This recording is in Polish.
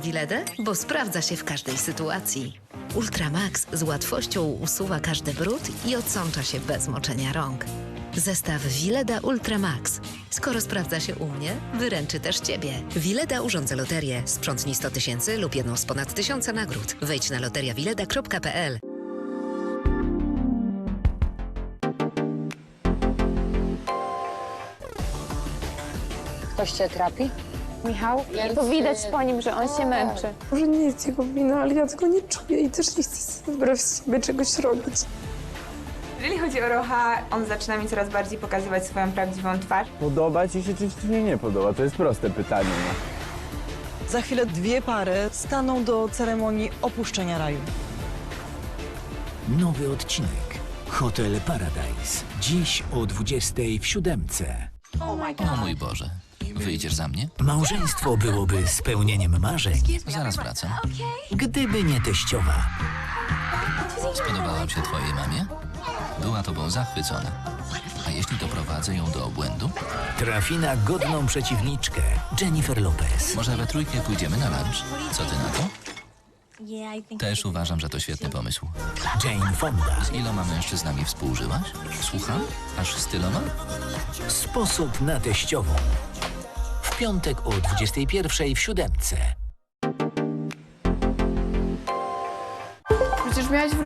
Wiledę, bo sprawdza się w każdej sytuacji. Ultramax z łatwością usuwa każdy brud i odsącza się bez moczenia rąk. Zestaw Wileda Ultramax. Skoro sprawdza się u mnie, wyręczy też Ciebie. Wileda urządza loterię. Sprzątnij 100 tysięcy lub jedną z ponad tysiąca nagród. Wejdź na loteriawileda.pl. Ktoś cię trapi? Michał, to widać po nim, że on się męczy. Może nie jest jego wina, ale ja tego nie czuję i też nie chcę wbrew sobie czegoś robić. Jeżeli chodzi o Rocha, on zaczyna mi coraz bardziej pokazywać swoją prawdziwą twarz. Podoba ci się, czy ci nie, nie podoba? To jest proste pytanie. No. Za chwilę dwie pary staną do ceremonii opuszczenia raju. Nowy odcinek. Hotel Paradise. Dziś o 20 w siódemce. O mój Boże. Wyjdziesz za mnie? Małżeństwo byłoby spełnieniem marzeń, Zaraz wracam. gdyby nie teściowa. Spodobałam się twojej mamie? Była tobą zachwycona. A jeśli doprowadzę ją do obłędu? Trafi na godną przeciwniczkę Jennifer Lopez. Może we trójkę pójdziemy na lunch? Co ty na to? Też uważam, że to świetny pomysł. Jane Fonda. Z iloma mężczyznami współżyłaś? Słucham? Aż z tyloma? Sposób na teściową. Piątek o 21 w siódemce. Przecież miałeś